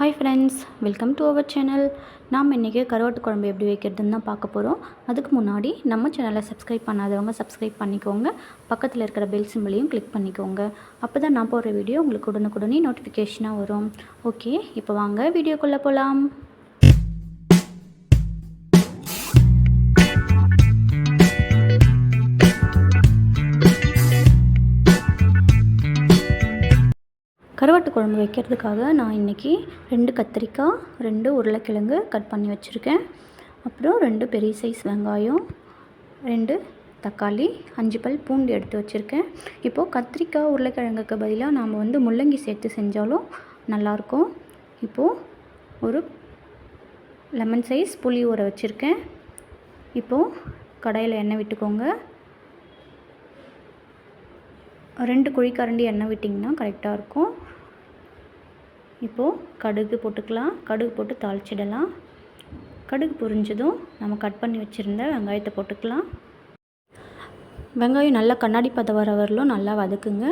Hi friends welcome to our channel நாம் இன்றைக்கி கருவாட்டு குழம்பு எப்படி வைக்கிறதுன்னு தான் பார்க்க போகிறோம் அதுக்கு முன்னாடி நம்ம சேனலை சப்ஸ்கிரைப் பண்ணாதவங்க சப்ஸ்கிரைப் பண்ணிக்கோங்க. பக்கத்தில் இருக்கிற பெல் சிம்பிளையும் கிளிக் பண்ணிக்கோங்க. அப்போ தான் நான் போடுற வீடியோ உங்களுக்கு உடனுக்குடனே நோட்டிஃபிகேஷனாக வரும். ஓகே இப்போ வாங்க வீடியோக்குள்ளே போகலாம் கருவாட்டு குழம்பு வைக்கிறதுக்காக நான் இன்றைக்கி ரெண்டு கத்திரிக்காய் ரெண்டு உருளைக்கிழங்கு கட் பண்ணி வச்சுருக்கேன். அப்புறம் ரெண்டு பெரிய சைஸ் வெங்காயம் ரெண்டு தக்காளி அஞ்சு பல் பூண்டு எடுத்து வச்சுருக்கேன். இப்போது கத்திரிக்காய் உருளைக்கிழங்குக்கு பதிலாக நாம் வந்து முள்ளங்கி சேர்த்து செஞ்சாலும் நல்லாயிருக்கும். இப்போது ஒரு லெமன் சைஸ் புளி ஊற வச்சுருக்கேன். இப்போது கடையில் எண்ணெய் விட்டுக்கோங்க. ரெண்டு குழிக்கரண்டி எண்ணெய் விட்டிங்கன்னா கரெக்டாக இருக்கும். இப்போது கடுகு போட்டுக்கலாம். கடுகு போட்டு தாளிச்சிடலாம். கடுகு பொரிஞ்சதும் நம்ம கட் பண்ணி வச்சுருந்த வெங்காயத்தை போட்டுக்கலாம். வெங்காயம் நல்லா கண்ணாடி பதம் வர வரலும் நல்லா வதக்குங்க.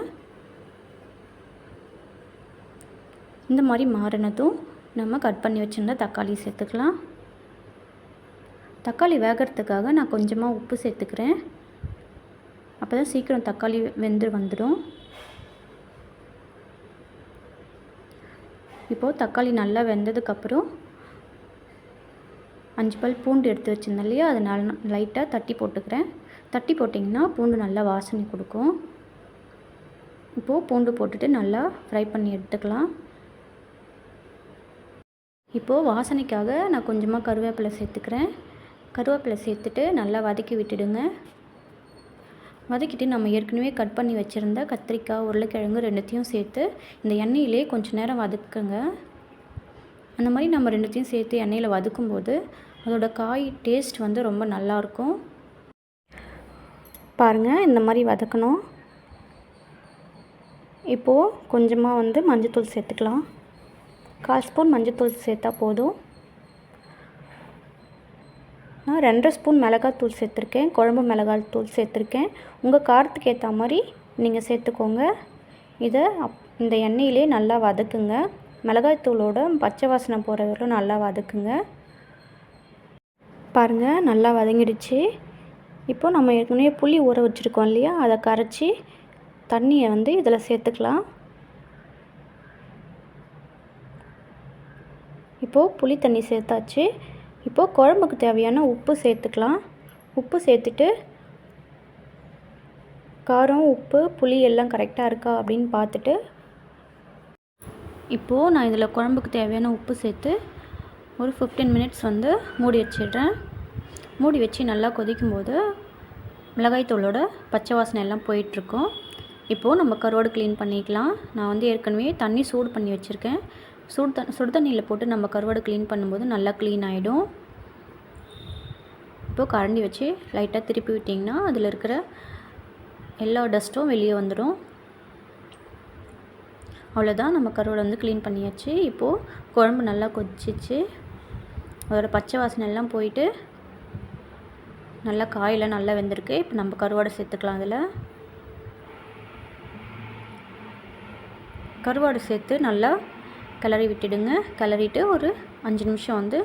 இந்த மாதிரி மாறினதும் நம்ம கட் பண்ணி வச்சுருந்த தக்காளி சேர்த்துக்கலாம். தக்காளி வேகிறதுக்காக நான் கொஞ்சமாக உப்பு சேர்த்துக்கிறேன். அப்போ தான் சீக்கிரம் தக்காளி வெந்து வந்துடும் இப்போது தக்காளி நல்லா வெந்ததுக்கப்புறம் அஞ்சு பல் பூண்டு எடுத்து வச்சுருந்தேன் இல்லையா? அதை நல்லா லைட்டாக தட்டி போட்டுக்கிறேன். தட்டி போட்டிங்கன்னா பூண்டு நல்லா வாசனை கொடுக்கும். இப்போது பூண்டு போட்டுட்டு நல்லா ஃப்ரை பண்ணி எடுத்துக்கலாம். இப்போது வாசனைக்காக நான் கொஞ்சமாக கருவேப்பிலை சேர்த்துக்கிறேன். கருவேப்பிலை சேர்த்துட்டு நல்லா வதக்கி விட்டுடுங்க. வதக்கிட்டு நம்ம ஏற்கனவே கட் பண்ணி வச்சுருந்த கத்திரிக்காய் உருளைக்கிழங்கு ரெண்டுத்தையும் சேர்த்து இந்த எண்ணெயிலே கொஞ்சம் நேரம் வதக்குங்க. அந்த மாதிரி நம்ம ரெண்டுத்தையும் சேர்த்து எண்ணெயில் வதக்கும்போது அதோட காய் டேஸ்ட் வந்து ரொம்ப நல்லாயிருக்கும் பாருங்கள் இந்த மாதிரி வதக்கணும். இப்போது கொஞ்சமாக வந்து மஞ்சத்தூள் சேர்த்துக்கலாம். கால் ஸ்பூன் மஞ்சத்தூள் சேர்த்தா போதும். நான் ரெண்டரை ஸ்பூன் மிளகாத்தூள் சேர்த்துருக்கேன் குழம்பு மிளகாய் தூள் சேர்த்துருக்கேன். உங்கள் காரத்துக்கு ஏற்ற மாதிரி நீங்கள் சேர்த்துக்கோங்க. இதை அப் இந்த எண்ணெயிலே நல்லா வதக்குங்க. மிளகாய்த்தூளோட பச்சை வாசனை போகிற வரைக்கும் நல்லா வதக்குங்க. பாருங்கள் நல்லா வதங்கிடுச்சு. இப்போது நம்ம ஏற்கனவே புளி ஊற வச்சுருக்கோம் இல்லையா? அதை கரைச்சி தண்ணியை வந்து இதில் சேர்த்துக்கலாம். இப்போது புளி தண்ணி சேர்த்தாச்சு. இப்போது குழம்புக்கு தேவையான உப்பு சேர்த்துக்கலாம். உப்பு சேர்த்துட்டு காரம் உப்பு புளி எல்லாம் கரெக்டாக இருக்கா அப்படின்னு பார்த்துட்டு இப்போது நான் இதில் குழம்புக்கு தேவையான உப்பு சேர்த்து ஒரு ஃபிஃப்டீன் மினிட்ஸ் வந்து மூடி வச்சிடுறேன். மூடி வச்சு நல்லா கொதிக்கும்போது மிளகாய்த்தூளோட பச்சை வாசனை எல்லாம் போயிட்டுருக்கோம். இப்போது நம்ம கருவாடு க்ளீன் பண்ணிக்கலாம். நான் வந்து ஏற்கனவே தண்ணி சூடு பண்ணி வச்சுருக்கேன். சுடு த சுடு தண்ணியில் போட்டு நம்ம கருவாடு க்ளீன் பண்ணும்போது நல்லா க்ளீன் ஆகிடும் இப்போது கரண்டி வச்சு லைட்டாக திருப்பி விட்டிங்கன்னா அதில் இருக்கிற எல்லா டஸ்ட்டும் வெளியே வந்துடும். அவ்வளோதான் நம்ம கருவாடை வந்து க்ளீன் பண்ணியாச்சு. இப்போது குழம்பு நல்லா கொதிச்சிச்சு. அதோட பச்சை வாசனை எல்லாம் போயிட்டு நல்லா காயெல்லாம் நல்லா வெந்திருக்கு. இப்போ நம்ம கருவாடை சேர்த்துக்கலாம் அதில். கருவாடு சேர்த்து நல்லா கிளறி விட்டுடுங்க. கிளறிட்டு ஒரு அஞ்சு நிமிஷம் வந்து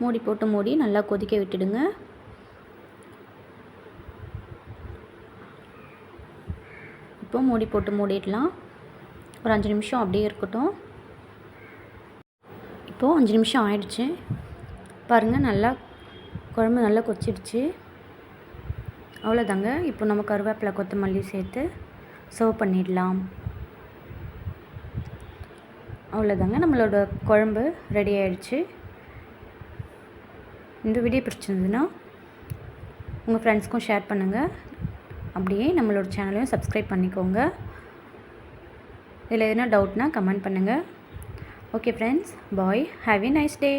மூடி போட்டு மூடி நல்லா கொதிக்க விட்டுடுங்க. இப்போ மூடி போட்டு மூடிடலாம். ஒரு அஞ்சு நிமிஷம் அப்படியே இருக்கட்டும். இப்போது அஞ்சு நிமிஷம் ஆயிடுச்சு. பாருங்கள் நல்லா குழம்பு நல்லா கொச்சிடுச்சு அவ்வளோதாங்க இப்போ நம்ம கருவேப்பிலை கொத்தமல்லி சேர்த்து சர்வ் பண்ணிடலாம். அவ்வளோதாங்க நம்மளோட குழம்பு ரெடி ஆயிடுச்சு. இந்த வீடியோ பிடிச்சிருந்ததுன்னா உங்கள் ஃப்ரெண்ட்ஸ்க்கும் ஷேர் பண்ணுங்கள் அப்படியே நம்மளோட சேனலையும் சப்ஸ்கிரைப் பண்ணிக்கோங்க. இதில் எதுனா டவுட்னா கமெண்ட் பண்ணுங்கள் okay friends bye have a nice day